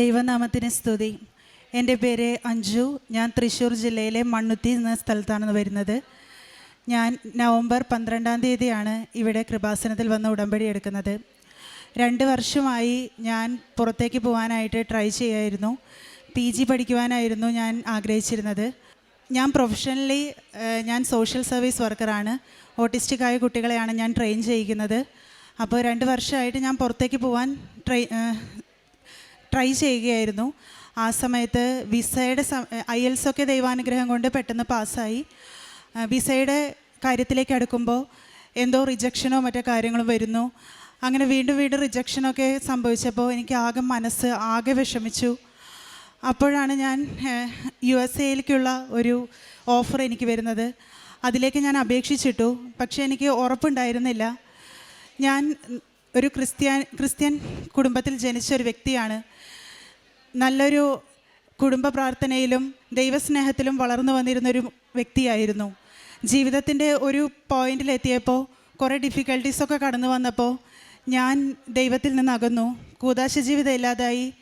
ദൈവനാമത്തിന് സ്തുതി. എന്റെ പേര് അഞ്ജു. ഞാൻ തൃശ്ശൂർ ജില്ലയിലെ മണ്ണുത്തി എന്ന സ്ഥലത്താണ് വരുന്നത്. ഞാൻ നവംബർ പന്ത്രണ്ടാം തീയതിയാണ് ഇവിടെ കൃപാസനത്തിൽ വന്ന് ഉടമ്പടി എടുക്കുന്നത്. രണ്ട് വർഷമായി ഞാൻ പുറത്തേക്ക് പോകാനായിട്ട് ട്രൈ ചെയ്യായിരുന്നു. പി ജി പഠിക്കുവാനായിരുന്നു ഞാൻ ആഗ്രഹിച്ചിരുന്നത്. ഞാൻ പ്രൊഫഷണലി ഞാൻ സോഷ്യൽ സർവീസ് വർക്കറാണ്. ഓട്ടിസ്റ്റിക് ആയ കുട്ടികളെയാണ് ഞാൻ ട്രെയിൻ ചെയ്യിക്കുന്നത്. അപ്പോൾ രണ്ട് വർഷമായിട്ട് ഞാൻ പുറത്തേക്ക് പോകാൻ ട്രൈ ട്രൈ ചെയ്യുകയായിരുന്നു. ആ സമയത്ത് വിസയുടെ ഐ എൽസ് ഒക്കെ ദൈവാനുഗ്രഹം കൊണ്ട് പെട്ടെന്ന് പാസ്സായി. വിസയുടെ കാര്യത്തിലേക്ക് അടുക്കുമ്പോൾ എന്തോ റിജക്ഷനോ മറ്റോ കാര്യങ്ങളും വരുന്നു. അങ്ങനെ വീണ്ടും വീണ്ടും റിജക്ഷനൊക്കെ സംഭവിച്ചപ്പോൾ എനിക്ക് ആകെ മനസ്സ് ആകെ വിഷമിച്ചു. അപ്പോഴാണ് ഞാൻ യു എസ് എയിലേക്കുള്ള ഒരു ഓഫർ എനിക്ക് വരുന്നത്. അതിലേക്ക് ഞാൻ അപേക്ഷിച്ചിട്ടു. പക്ഷേ എനിക്ക് ഉറപ്പുണ്ടായിരുന്നില്ല. ഞാൻ ഒരു ക്രിസ്ത്യാൻ ക്രിസ്ത്യൻ കുടുംബത്തിൽ ജനിച്ച ഒരു വ്യക്തിയാണ്. നല്ലൊരു കുടുംബ പ്രാർത്ഥനയിലും ദൈവസ്നേഹത്തിലും വളർന്നു വന്നിരുന്നൊരു വ്യക്തിയായിരുന്നു. ജീവിതത്തിന്റെ ഒരു പോയിന്റിലെത്തിയപ്പോൾ കുറേ ഡിഫിക്കൽട്ടീസൊക്കെ കടന്നു വന്നപ്പോൾ ഞാൻ ദൈവത്തിൽ നിന്ന് അകന്നു കൂതാശ ജീവിതം ഇല്ലാതായി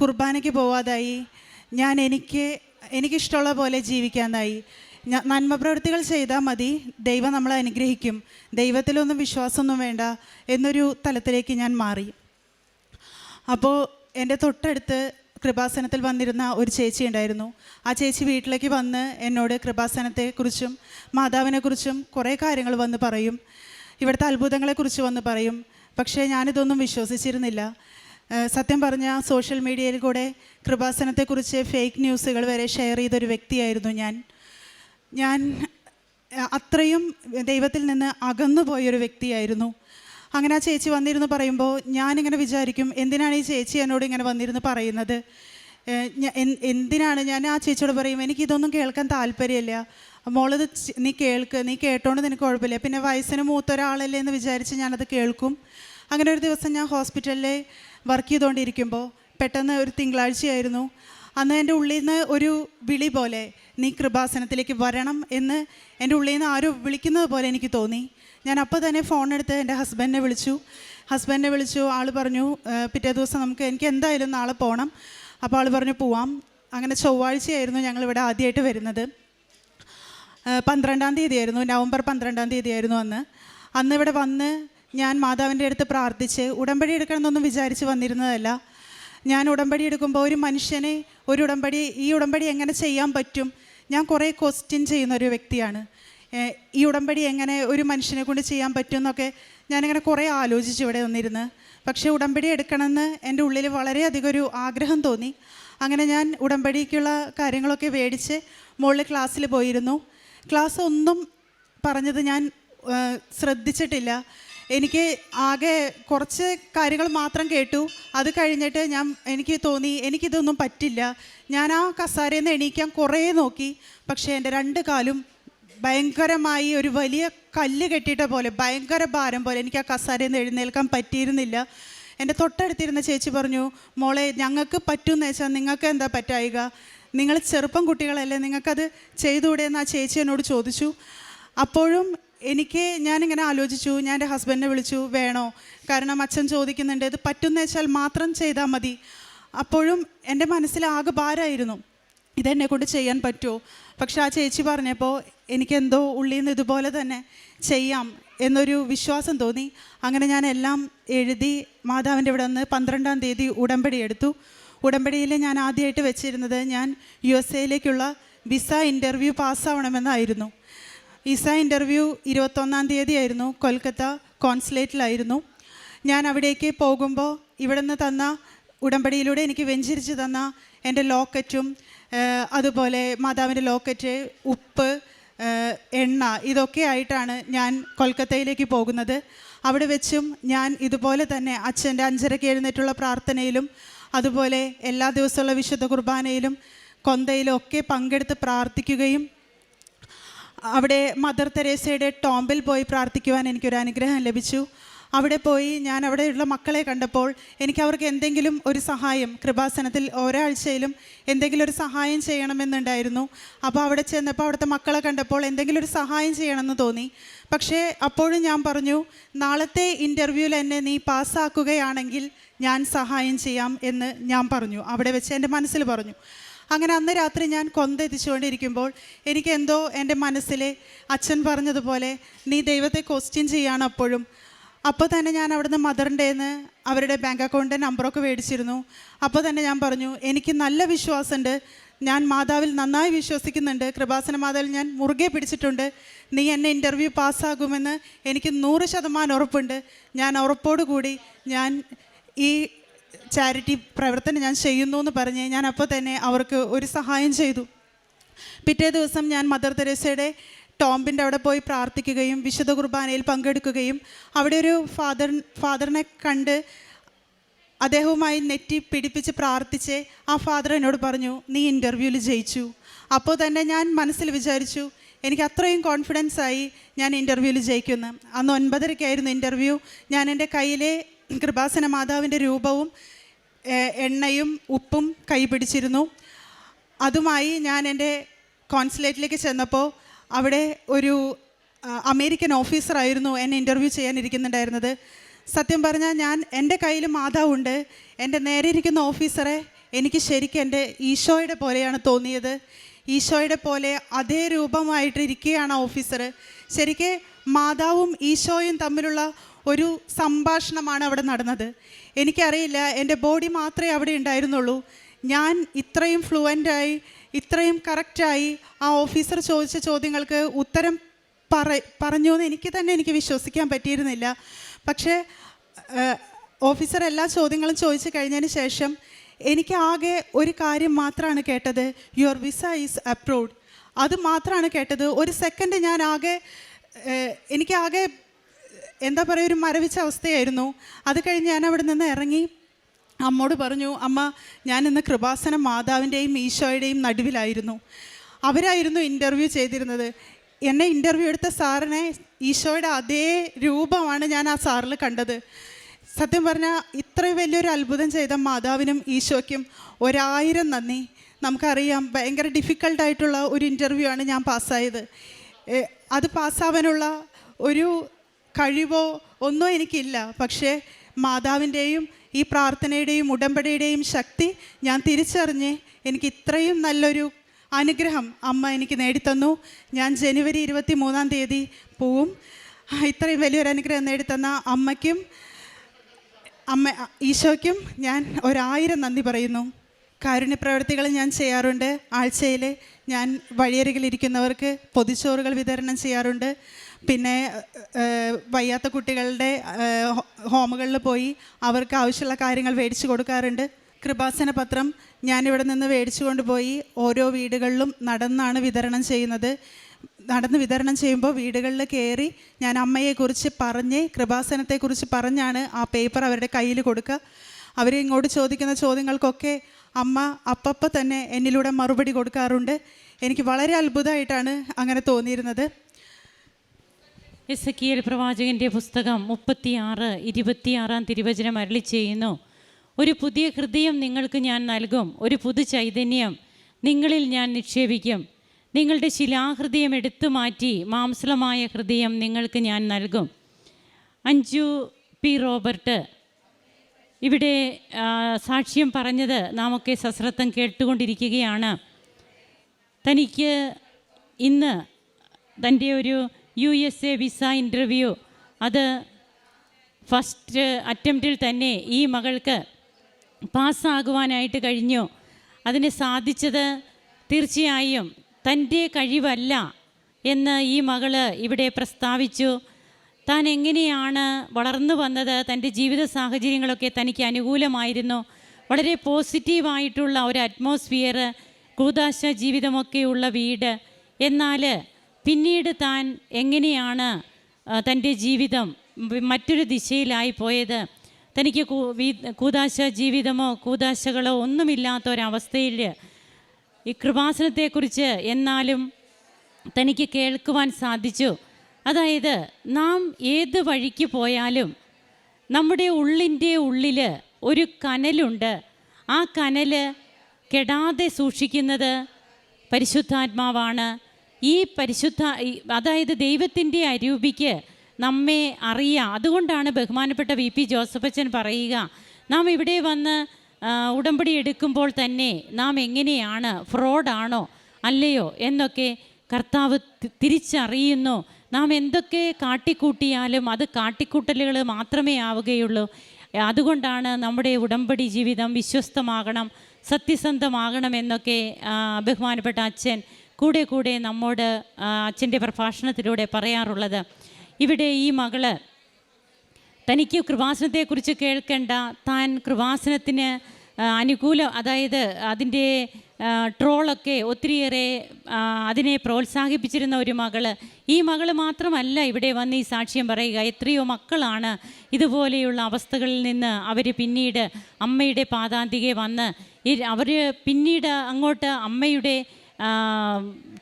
കുർബാനയ്ക്ക് പോവാതായി. ഞാൻ എനിക്ക് എനിക്കിഷ്ടമുള്ള പോലെ ജീവിക്കാനായി. നന്മ പ്രവൃത്തികൾ ചെയ്താൽ മതി. ദൈവം നമ്മളെ അനുഗ്രഹിക്കും. ദൈവത്തിലൊന്നും വിശ്വാസമൊന്നും വേണ്ട എന്നൊരു തലത്തിലേക്ക് ഞാൻ മാറി. അപ്പോൾ എന്റെ തൊട്ടടുത്ത് കൃപാസനത്തിൽ വന്നിരുന്ന ഒരു ചേച്ചി ഉണ്ടായിരുന്നു. ആ ചേച്ചി വീട്ടിലേക്ക് വന്ന് എന്നോട് കൃപാസനത്തെക്കുറിച്ചും മാതാവിനെക്കുറിച്ചും കുറേ കാര്യങ്ങൾ വന്ന് പറയും. ഇവിടുത്തെ അത്ഭുതങ്ങളെക്കുറിച്ച് വന്ന് പറയും. പക്ഷേ ഞാനിതൊന്നും വിശ്വസിച്ചിരുന്നില്ല. സത്യം പറഞ്ഞാൽ സോഷ്യൽ മീഡിയയിൽ കൂടെ കൃപാസനത്തെക്കുറിച്ച് ഫേക്ക് ന്യൂസുകൾ വരെ ഷെയർ ചെയ്തൊരു വ്യക്തിയായിരുന്നു ഞാൻ. ഞാൻ അത്രയും ദൈവത്തിൽ നിന്ന് അകന്നു പോയൊരു വ്യക്തിയായിരുന്നു. അങ്ങനെ ആ ചേച്ചി വന്നിരുന്ന് പറയുമ്പോൾ ഞാനിങ്ങനെ വിചാരിക്കും എന്തിനാണ് ഈ ചേച്ചി എന്നോട് ഇങ്ങനെ വന്നിരുന്ന് പറയുന്നത്? എന്തിനാണ് ഞാൻ ആ ചേച്ചിയോട് പറയും എനിക്കിതൊന്നും കേൾക്കാൻ താല്പര്യമില്ല. മോളത് നീ കേൾക്ക് നീ കേട്ടോണ്ട് നിനക്ക് കുഴപ്പമില്ല. പിന്നെ വയസ്സിന് മൂത്ത ഒരാളല്ലേ എന്ന് വിചാരിച്ച് ഞാനത് കേൾക്കും. അങ്ങനെ ഒരു ദിവസം ഞാൻ ഹോസ്പിറ്റലിൽ വർക്ക് ചെയ്തുകൊണ്ടിരിക്കുമ്പോൾ പെട്ടെന്ന് ഒരു തിങ്കളാഴ്ചയായിരുന്നു. അന്ന് എന്റെ ഉള്ളിൽ നിന്ന് ഒരു വിളി പോലെ നീ കൃപാസനത്തിലേക്ക് വരണം എന്ന് എന്റെ ഉള്ളിൽ നിന്ന് ആരോ വിളിക്കുന്നത് പോലെ എനിക്ക് തോന്നി. ഞാൻ അപ്പോൾ തന്നെ ഫോൺ എടുത്ത് എന്റെ ഹസ്ബൻഡിനെ വിളിച്ചു. ഹസ്ബൻഡിനെ വിളിച്ചു ആൾ പറഞ്ഞു പിറ്റേ ദിവസം നമുക്ക് എനിക്ക് എന്തായാലും നാളെ പോകണം അപ്പോൾ ആൾ പറഞ്ഞു പോവാം. അങ്ങനെ ചൊവ്വാഴ്ചയായിരുന്നു ഞങ്ങളിവിടെ ആദ്യമായിട്ട് വരുന്നത്. പന്ത്രണ്ടാം തീയതിയായിരുന്നു നവംബർ പന്ത്രണ്ടാം തീയതിയായിരുന്നു അന്ന്. അന്ന് ഇവിടെ വന്ന് ഞാൻ മാതാവിന്റെ അടുത്ത് പ്രാർത്ഥിച്ച് ഉടമ്പടി എടുക്കണമെന്നൊന്നും വിചാരിച്ച് വന്നിരുന്നതല്ല. ഞാൻ ഉടമ്പടി എടുക്കുമ്പോൾ ഒരു മനുഷ്യനെ ഒരു ഉടമ്പടി ഈ ഉടമ്പടി എങ്ങനെ ചെയ്യാൻ പറ്റും? ഞാൻ കുറേ ക്വസ്റ്റ്യൻ ചെയ്യുന്ന ഒരു വ്യക്തിയാണ്. ഈ ഉടമ്പടി എങ്ങനെ ഒരു മനുഷ്യനെ കൊണ്ട് ചെയ്യാൻ പറ്റും എന്നൊക്കെ ഞാനിങ്ങനെ കുറേ ആലോചിച്ച് ഇവിടെ വന്നിരുന്ന്. പക്ഷേ ഉടമ്പടി എടുക്കണമെന്ന് എന്റെ ഉള്ളിൽ വളരെയധികം ഒരു ആഗ്രഹം തോന്നി. അങ്ങനെ ഞാൻ ഉടമ്പടിക്കുള്ള കാര്യങ്ങളൊക്കെ മേടിച്ച് മുകളിൽ ക്ലാസ്സിൽ പോയിരുന്നു. ക്ലാസ് ഒന്നും പറഞ്ഞത് ഞാൻ ശ്രദ്ധിച്ചിട്ടില്ല. എനിക്ക് ആകെ കുറച്ച് കാര്യങ്ങൾ മാത്രം കേട്ടു. അത് കഴിഞ്ഞിട്ട് ഞാൻ എനിക്ക് തോന്നി എനിക്കിതൊന്നും പറ്റില്ല. ഞാൻ ആ കസാരയിൽ നിന്ന് എണീക്കാൻ കുറേ നോക്കി. പക്ഷേ എന്റെ രണ്ട് കാലും ഭയങ്കരമായി ഒരു വലിയ കല്ല് കെട്ടിയിട്ട പോലെ ഭയങ്കര ഭാരം പോലെ എനിക്ക് ആ കസാരയിൽ നിന്ന് എഴുന്നേൽക്കാൻ പറ്റിയിരുന്നില്ല. എന്റെ തൊട്ടടുത്തിരുന്ന ചേച്ചി പറഞ്ഞു മോളെ ഞങ്ങൾക്ക് പറ്റുമെന്ന് വെച്ചാൽ നിങ്ങൾക്ക് എന്താ പറ്റായിക? നിങ്ങൾ ചെറുപ്പം കുട്ടികളല്ലേ നിങ്ങൾക്കത് ചെയ്തുകൂടെ? എന്ന് ആ ചേച്ചി എന്നോട് ചോദിച്ചു. അപ്പോഴും എനിക്ക് ഞാനിങ്ങനെ ആലോചിച്ചു ഞാൻ എന്റെ ഹസ്ബൻഡിനെ വിളിച്ചു വേണോ? കാരണം അച്ഛൻ ചോദിക്കുന്നുണ്ട് ഇത് പറ്റുമെന്ന് വെച്ചാൽ മാത്രം ചെയ്താൽ മതി. അപ്പോഴും എന്റെ മനസ്സിൽ ആകെ ഭാരമായിരുന്നു. ഇതെന്നെ കൊണ്ട് ചെയ്യാൻ പറ്റുമോ പക്ഷെ ആ ചേച്ചി പറഞ്ഞപ്പോൾ എനിക്കെന്തോ ഉള്ളിൽ നിന്ന് ഇതുപോലെ തന്നെ ചെയ്യാം എന്നൊരു വിശ്വാസം തോന്നി. അങ്ങനെ ഞാൻ എല്ലാം എഴുതി മാതാവിന്റെ ഇവിടെ നിന്ന് പന്ത്രണ്ടാം തീയതി ഉടമ്പടി എടുത്തു. ഉടമ്പടിയിൽ ഞാൻ ആദ്യമായിട്ട് വെച്ചിരുന്നത് ഞാൻ യു എസ് എയിലേക്കുള്ള വിസ ഇന്റർവ്യൂ പാസ്സാവണമെന്നായിരുന്നു. വിസ ഇന്റർവ്യൂ ഇരുപത്തൊന്നാം തീയതി ആയിരുന്നു. കൊൽക്കത്ത കോൺസുലേറ്റിലായിരുന്നു. ഞാൻ അവിടേക്ക് പോകുമ്പോൾ ഇവിടെ നിന്ന് തന്ന ഉടമ്പടിയിലൂടെ എനിക്ക് വെഞ്ചരിച്ച് തന്ന എന്റെ ലോക്കറ്റും അതുപോലെ മാതാവിന്റെ ലോക്കറ്റ് ഉപ്പ് എണ്ണ ഇതൊക്കെ ആയിട്ടാണ് ഞാൻ കൊൽക്കത്തയിലേക്ക് പോകുന്നത്. അവിടെ വെച്ചും ഞാൻ ഇതുപോലെ തന്നെ അച്ഛന്റെ അഞ്ചരയ്ക്ക് എഴുന്നേറ്റുള്ള പ്രാർത്ഥനയിലും അതുപോലെ എല്ലാ ദിവസമുള്ള വിശുദ്ധ കുർബാനയിലും കൊന്തയിലും ഒക്കെ പങ്കെടുത്ത് പ്രാർത്ഥിക്കുകയും അവിടെ മദർ തെരേസയുടെ ടോമ്പിൽ പോയി പ്രാർത്ഥിക്കുവാൻ എനിക്കൊരു അനുഗ്രഹം ലഭിച്ചു. അവിടെ പോയി ഞാൻ അവിടെയുള്ള മക്കളെ കണ്ടപ്പോൾ എനിക്ക് അവർക്ക് എന്തെങ്കിലും ഒരു സഹായം കൃപാസനത്തിൽ ഒരാഴ്ചയിലും എന്തെങ്കിലും ഒരു സഹായം ചെയ്യണമെന്നുണ്ടായിരുന്നു. അപ്പോൾ അവിടെ ചെന്നപ്പോൾ അവിടുത്തെ മക്കളെ കണ്ടപ്പോൾ എന്തെങ്കിലും ഒരു സഹായം ചെയ്യണമെന്ന് തോന്നി. പക്ഷേ അപ്പോഴും ഞാൻ പറഞ്ഞു നാളത്തെ ഇന്റർവ്യൂവിൽ എന്നെ നീ പാസ്സാക്കുകയാണെങ്കിൽ ഞാൻ സഹായം ചെയ്യാം എന്ന് ഞാൻ പറഞ്ഞു. അവിടെ വെച്ച് എന്റെ മനസ്സിൽ പറഞ്ഞു. അങ്ങനെ അന്ന് രാത്രി ഞാൻ കൊന്തെത്തിച്ചുകൊണ്ടിരിക്കുമ്പോൾ എനിക്കെന്തോ എന്റെ മനസ്സിലെ അച്ഛൻ പറഞ്ഞതുപോലെ നീ ദൈവത്തെ ക്വസ്റ്റ്യൻ ചെയ്യാണ് അപ്പോഴും. അപ്പോൾ തന്നെ ഞാൻ അവിടുന്ന് മദറിന്റെ നിന്ന് അവരുടെ ബാങ്ക് അക്കൗണ്ടിന്റെ നമ്പറൊക്കെ മേടിച്ചിരുന്നു. അപ്പോൾ തന്നെ ഞാൻ പറഞ്ഞു എനിക്ക് നല്ല വിശ്വാസമുണ്ട്. ഞാൻ മാതാവിൽ നന്നായി വിശ്വസിക്കുന്നുണ്ട്. കൃപാസന മാതാവിൽ ഞാൻ മുറുകെ പിടിച്ചിട്ടുണ്ട്. നീ എന്നെ ഇന്റർവ്യൂ പാസ്സാകുമെന്ന് എനിക്ക് നൂറ് ശതമാനം ഉറപ്പുണ്ട്. ഞാൻ ഉറപ്പോടുകൂടി ഞാൻ ഈ ചാരിറ്റി പ്രവർത്തനം ഞാൻ ചെയ്യുന്നു എന്ന് പറഞ്ഞ് ഞാൻ അപ്പോൾ തന്നെ അവർക്ക് ഒരു സഹായം ചെയ്തു. പിറ്റേ ദിവസം ഞാൻ മദർ തെരേസയുടെ ടോംബിന്റെ അവിടെ പോയി പ്രാർത്ഥിക്കുകയും വിശുദ്ധ കുർബാനയിൽ പങ്കെടുക്കുകയും അവിടെ ഒരു ഫാദർ ഫാദറിനെ കണ്ട് അദ്ദേഹവുമായി നെറ്റി പിടിപ്പിച്ച് പ്രാർത്ഥിച്ച് ആ ഫാദർ എന്നോട് പറഞ്ഞു നീ ഇന്റർവ്യൂവിൽ ജയിച്ചു. അപ്പോൾ തന്നെ ഞാൻ മനസ്സിൽ വിചാരിച്ചു എനിക്ക് അത്രയും കോൺഫിഡൻസ് ആയി ഞാൻ ഇന്റർവ്യൂവിൽ ജയിക്കുന്നു അന്ന് ഒൻപതരയ്ക്കായിരുന്നു ഇന്റർവ്യൂ. ഞാൻ എന്റെ കയ്യിലെ കൃപാസന മാതാവിന്റെ രൂപവും എണ്ണയും ഉപ്പും കൈ പിടിച്ചിരുന്നു. അതുമായി ഞാൻ എന്റെ കോൺസുലേറ്റിലേക്ക് ചെന്നപ്പോൾ അവിടെ ഒരു അമേരിക്കൻ ഓഫീസറായിരുന്നു എന്നെ ഇന്റർവ്യൂ ചെയ്യാനിരിക്കുന്നുണ്ടായിരുന്നത്. സത്യം പറഞ്ഞാൽ ഞാൻ എന്റെ കയ്യിൽ മാതാവുണ്ട്. എന്റെ നേരെ ഇരിക്കുന്ന ഓഫീസറെ എനിക്ക് ശരിക്കും എന്റെ ഈശോയുടെ പോലെയാണ് തോന്നിയത്. ഈശോയുടെ പോലെ അതേ രൂപമായിട്ടിരിക്കുകയാണ് ഓഫീസർ ശരിക്ക് മാതാവും ഈശോയും തമ്മിലുള്ള ഒരു സംഭാഷണമാണ് അവിടെ നടന്നത്. എനിക്കറിയില്ല എന്റെ ബോഡി മാത്രമേ അവിടെ ഉണ്ടായിരുന്നുള്ളൂ. ഞാൻ ഇത്രയും ഫ്ലുവന്റായി ഇത്രയും കറക്റ്റായി ആ ഓഫീസർ ചോദിച്ച ചോദ്യങ്ങൾക്ക് ഉത്തരം പറ പറഞ്ഞു എന്ന് എനിക്ക് തന്നെ എനിക്ക് വിശ്വസിക്കാൻ പറ്റിയിരുന്നില്ല. പക്ഷേ ഓഫീസർ എല്ലാ ചോദ്യങ്ങളും ചോദിച്ചു കഴിഞ്ഞതിന് ശേഷം എനിക്ക് ആകെ ഒരു കാര്യം മാത്രമാണ് കേട്ടത്. യുവർ വിസ ഈസ് അപ്രൂവ്ഡ് അത് മാത്രമാണ് കേട്ടത്. ഒരു സെക്കൻഡ് ഞാൻ ആകെ എനിക്ക് ആകെ എന്താ പറയുക ഒരു മരവിച്ച അവസ്ഥയായിരുന്നു. അത് കഴിഞ്ഞ് ഞാൻ അവിടെ നിന്ന് ഇറങ്ങി അമ്മോട് പറഞ്ഞു അമ്മ ഞാൻ ഇന്ന് കൃപാസന മാതാവിന്റെയും ഈശോയുടെയും നടുവിലായിരുന്നു. അവരായിരുന്നു ഇന്റർവ്യൂ ചെയ്തിരുന്നത്. എന്നെ ഇന്റർവ്യൂ എടുത്ത സാറിനെ ഈശോയുടെ അതേ രൂപമാണ് ഞാൻ ആ സാറിൽ കണ്ടത്. സത്യം പറഞ്ഞാൽ ഇത്രയും വലിയൊരു അത്ഭുതം ചെയ്ത മാതാവിനും ഈശോയ്ക്കും ഒരായിരം നന്ദി. നമുക്കറിയാം ഭയങ്കര ഡിഫിക്കൽട്ടായിട്ടുള്ള ഒരു ഇന്റർവ്യൂ ആണ് ഞാൻ പാസ്സായത്. അത് പാസ്സാവാനുള്ള ഒരു കഴിവോ ഒന്നും എനിക്കില്ല. പക്ഷേ മാതാവിന്റെയും ഈ പ്രാർത്ഥനയുടെയും ഉടമ്പടിയുടെയും ശക്തി ഞാൻ തിരിച്ചറിഞ്ഞ് എനിക്ക് ഇത്രയും നല്ലൊരു അനുഗ്രഹം അമ്മ എനിക്ക് നേടിത്തന്നു. ഞാൻ ജനുവരി ഇരുപത്തി മൂന്നാം തീയതി പോവും. ഇത്രയും വലിയൊരു അനുഗ്രഹം നേടിത്തന്ന അമ്മയ്ക്കും അമ്മ ഈശോയ്ക്കും ഞാൻ ഒരായിരം നന്ദി പറയുന്നു. കാരുണ്യപ്രവർത്തികൾ ഞാൻ ചെയ്യാറുണ്ട്. ആഴ്ചയിൽ ഞാൻ വഴിയരികിലിരിക്കുന്നവർക്ക് പൊതിച്ചോറുകൾ വിതരണം ചെയ്യാറുണ്ട്. പിന്നെ വയ്യാത്ത കുട്ടികളുടെ ഹോമുകളിൽ പോയി അവർക്ക് ആവശ്യമുള്ള കാര്യങ്ങൾ മേടിച്ചു കൊടുക്കാറുണ്ട്. കൃപാസന പത്രം ഞാനിവിടെ നിന്ന് മേടിച്ചു കൊണ്ടുപോയി ഓരോ വീടുകളിലും നടന്നാണ് വിതരണം ചെയ്യുന്നത്. നടന്ന് വിതരണം ചെയ്യുമ്പോൾ വീടുകളിൽ കയറി ഞാൻ അമ്മയെക്കുറിച്ച് പറഞ്ഞ് കൃപാസനത്തെക്കുറിച്ച് പറഞ്ഞാണ് ആ പേപ്പർ അവരുടെ കയ്യിൽ കൊടുക്കുക. അവർ ഇങ്ങോട്ട് ചോദിക്കുന്ന ചോദ്യങ്ങൾക്കൊക്കെ അമ്മ അപ്പപ്പം തന്നെ എന്നിലൂടെ മറുപടി കൊടുക്കാറുണ്ട്. എനിക്ക് വളരെ അത്ഭുതമായിട്ടാണ് അങ്ങനെ തോന്നിയിരുന്നത്. എസക്കിയൽ പ്രവാചകന്റെ പുസ്തകം മുപ്പത്തിയാറ് ഇരുപത്തിയാറാം തിരുവചനം അരളി ചെയ്യുന്നു. ഒരു പുതിയ ഹൃദയം നിങ്ങൾക്ക് ഞാൻ നൽകും ഒരു പുതു ചൈതന്യം നിങ്ങളിൽ ഞാൻ നിക്ഷേപിക്കും. നിങ്ങളുടെ ശിലാഹൃദയം എടുത്തു മാറ്റി മാംസളമായ ഹൃദയം നിങ്ങൾക്ക് ഞാൻ നൽകും. അഞ്ജു പി റോബർട്ട് ഇവിടെ സാക്ഷ്യം പറഞ്ഞത് നാമൊക്കെ സശ്രദ്ധം കേട്ടുകൊണ്ടിരിക്കുകയാണ്. തനിക്ക് ഇന്ന് തന്റെ ഒരു U S A visa interview അത് ഫസ്റ്റ് അറ്റംപ്റ്റിൽ തന്നെ ഈ മകൾക്ക് പാസ്സാകുവാനായിട്ട് കഴിഞ്ഞു. അതിന് സാധിച്ചത് തീർച്ചയായും തന്റെ കഴിവല്ല എന്ന് ഈ മകൾ ഇവിടെ പ്രസ്താവിച്ചു. താൻ എങ്ങനെയാണ് വളർന്നു വന്നത്? തന്റെ ജീവിത സാഹചര്യങ്ങളൊക്കെ തനിക്ക് അനുകൂലമായിരുന്നു. വളരെ പോസിറ്റീവായിട്ടുള്ള ഒരു അറ്റ്മോസ്ഫിയർ കൂതാശ ജീവിതമൊക്കെയുള്ള വീട്. എന്നാൽ പിന്നീട് താൻ എങ്ങനെയാണ് തന്റെ ജീവിതം മറ്റൊരു ദിശയിലായി പോയത്? തനിക്ക് കൂതാശ ജീവിതമോ കൂതാശകളോ ഒന്നുമില്ലാത്ത ഒരവസ്ഥയിൽ ഈ കൃപാസനത്തെക്കുറിച്ച് എന്നാലും തനിക്ക് കേൾക്കുവാൻ സാധിച്ചു. അതായത് നാം ഏത് വഴിക്ക് പോയാലും നമ്മുടെ ഉള്ളിന്റെ ഉള്ളിൽ ഒരു കനലുണ്ട്. ആ കനൽ കെടാതെ സൂക്ഷിക്കുന്നത് പരിശുദ്ധാത്മാവാണ്. ഈ പരിശുദ്ധ അതായത് ദൈവത്തിന്റെ അരൂപിക്ക് നമ്മെ അറിയാം. അതുകൊണ്ടാണ് ബഹുമാനപ്പെട്ട വി പി ജോസഫച്ചൻ പറയുക നാം ഇവിടെ വന്ന് ഉടമ്പടി എടുക്കുമ്പോൾ തന്നെ നാം എങ്ങനെയാണ് ഫ്രോഡാണോ അല്ലയോ എന്നൊക്കെ കർത്താവ് തിരിച്ചറിയുന്നു. നാം എന്തൊക്കെ കാട്ടിക്കൂട്ടിയാലും അത് കാട്ടിക്കൂട്ടലുകൾ മാത്രമേ ആവുകയുള്ളൂ. അതുകൊണ്ടാണ് നമ്മുടെ ഉടമ്പടി ജീവിതം വിശ്വസ്തമാകണം സത്യസന്ധമാകണം എന്നൊക്കെ ബഹുമാനപ്പെട്ട അച്ഛൻ കൂടെ കൂടെ നമ്മോട് അച്ഛന്റെ പ്രഭാഷണത്തിലൂടെ പറയാറുള്ളത് ഇവിടെ ഈ മകൾ തനിക്ക് കൃപാസനത്തെക്കുറിച്ച് കേൾക്കേണ്ട. താൻ കൃപാസനത്തിന് അനുകൂല അതായത് അതിന്റെ ട്രോളൊക്കെ ഒത്തിരിയേറെ അതിനെ പ്രോത്സാഹിപ്പിച്ചിരുന്ന ഒരു മകൾ. ഈ മകൾ മാത്രമല്ല ഇവിടെ വന്ന് ഈ സാക്ഷ്യം പറയുക. എത്രയോ മക്കളാണ് ഇതുപോലെയുള്ള അവസ്ഥകളിൽ നിന്ന് അവർ പിന്നീട് അമ്മയുടെ പാതാന്തികെ വന്ന് അവർ പിന്നീട് അങ്ങോട്ട് അമ്മയുടെ ആ,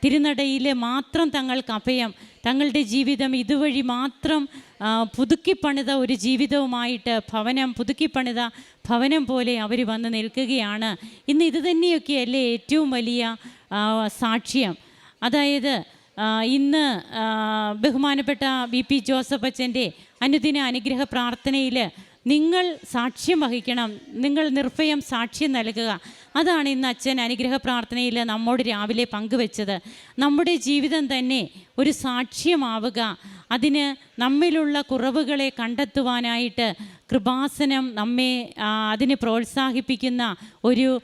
തിരുനടയിൽ മാത്രം തങ്ങൾക്ക് അഭയം തങ്ങളുടെ ജീവിതം ഇതുവഴി മാത്രം പുതുക്കിപ്പണിത ഒരു ജീവിതവുമായിട്ട് ഭവനം പുതുക്കിപ്പണിത ഭവനം പോലെ അവർ വന്ന് നിൽക്കുകയാണ്. ഇന്ന് ഇത് തന്നെയൊക്കെയല്ലേ ഏറ്റവും വലിയ സാക്ഷ്യം. അതായത് ഇന്ന് ബഹുമാനപ്പെട്ട വി പി ജോസഫ് അച്ഛന്റെ അനുദിന അനുഗ്രഹ പ്രാർത്ഥനയിൽ നിങ്ങൾ സാക്ഷ്യം വഹിക്കണം. നിങ്ങൾ നിർഭയം സാക്ഷ്യം നൽകുക. അതാണ് ഇന്ന് അച്ഛൻ അനുഗ്രഹ പ്രാർത്ഥനയിൽ നമ്മോട് രാവിലെ പങ്കുവെച്ചത്. നമ്മുടെ ജീവിതം തന്നെ ഒരു സാക്ഷ്യമാവുക. അതിന് നമ്മിലുള്ള കുറവുകളെ കണ്ടെത്തുവാനായിട്ട് കൃപാസനം നമ്മെ അതിനെ പ്രോത്സാഹിപ്പിക്കുന്ന ഒരു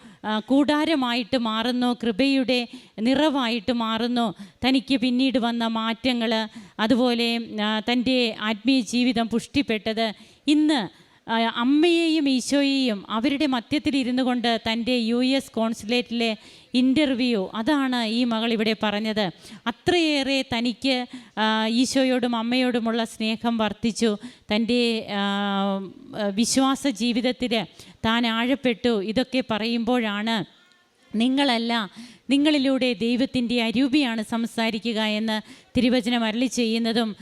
കൂടാരമായിട്ട് മാറുന്നു. കൃപയുടെ നിറവായിട്ട് മാറുന്നു. തനിക്ക് പിന്നീട് വന്ന മാറ്റങ്ങൾ അതുപോലെ തന്റെ ആത്മീയ ജീവിതം പുഷ്ടിപ്പെട്ടത് ഇന്ന് അമ്മയെയും ഈശോയെയും അവരുടെ മധ്യത്തിൽ ഇരുന്നു കൊണ്ട് തന്റെ യു എസ് കോൺസുലേറ്റിലെ ഇന്റർവ്യൂ അതാണ് ഈ മകൾ ഇവിടെ പറഞ്ഞത്. അത്രയേറെ തനിക്ക് ഈശോയോടും അമ്മയോടുമുള്ള സ്നേഹം വർദ്ധിച്ചു. തന്റെ വിശ്വാസ ജീവിതത്തിൽ താൻ ആഴപ്പെട്ടു. ഇതൊക്കെ പറയുമ്പോഴാണ് നിങ്ങളല്ല നിങ്ങളിലൂടെ ദൈവത്തിന്റെ അരൂപിയാണ് സംസാരിക്കുക എന്ന് തിരുവചനം അരളി ചെയ്യുന്നതും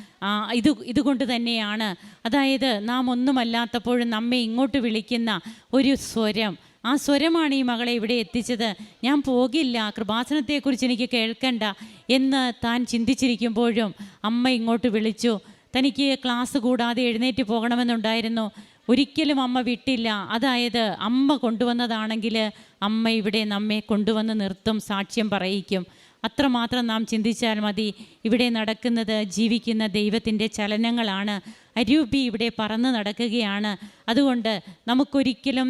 ഇത് ഇതുകൊണ്ട് തന്നെയാണ്. അതായത് നാം ഒന്നുമല്ലാത്തപ്പോഴും നമ്മെ ഇങ്ങോട്ട് വിളിക്കുന്ന ഒരു സ്വരം. ആ സ്വരമാണ് ഈ മകളെ ഇവിടെ എത്തിച്ചത്. ഞാൻ പോകില്ല കൃപാസനത്തെക്കുറിച്ച് എനിക്ക് കേൾക്കണ്ട എന്ന് താൻ ചിന്തിച്ചിരിക്കുമ്പോഴും അമ്മ ഇങ്ങോട്ട് വിളിച്ചു. തനിക്ക് ക്ലാസ് കൂടാതെ എഴുന്നേറ്റ് പോകണമെന്നുണ്ടായിരുന്നു. ഒരിക്കലും അമ്മ വിട്ടില്ല. അതായത് അമ്മ കൊണ്ടുവന്നതാണെങ്കിൽ അമ്മ ഇവിടെ നമ്മെ കൊണ്ടുവന്ന് നിർത്തും സാക്ഷ്യം പറയിക്കും. അത്രമാത്രം നാം ചിന്തിച്ചാൽ മതി. ഇവിടെ നടക്കുന്നത് ജീവിക്കുന്ന ദൈവത്തിന്റെ ചലനങ്ങളാണ്. അരൂപി ഇവിടെ പറന്ന് നടക്കുകയാണ്. അതുകൊണ്ട് നമുക്കൊരിക്കലും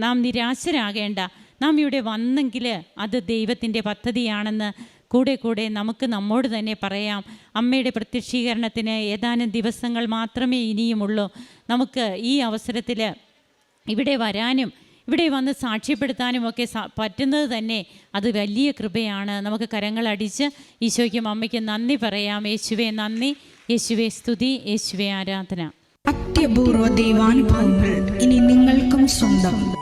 നാം നിരാശരാകേണ്ട. നാം ഇവിടെ വന്നെങ്കിൽ അത് ദൈവത്തിന്റെ പദ്ധതിയാണെന്ന് കൂടെ കൂടെ നമുക്ക് നമ്മോട് തന്നെ പറയാം അമ്മയുടെ പ്രത്യക്ഷീകരണത്തിന് ഏതാനും ദിവസങ്ങൾ മാത്രമേ ഇനിയുമുള്ളൂ. നമുക്ക് ഈ അവസരത്തിൽ ഇവിടെ വരാനും ഇവിടെ വന്ന് സാക്ഷ്യപ്പെടുത്താനും ഒക്കെ പറ്റുന്നത് തന്നെ അത് വലിയ കൃപയാണ്. നമുക്ക് കരങ്ങളടിച്ച് ഈശോയ്ക്കും അമ്മയ്ക്കും നന്ദി പറയാം. യേശുവെ നന്ദി. യേശുവെ സ്തുതി. യേശുവെ ആരാധന. അത്യപൂർവ ദൈവാനുഭവങ്ങൾ ഇനി നിങ്ങൾക്കും സ്വന്തം.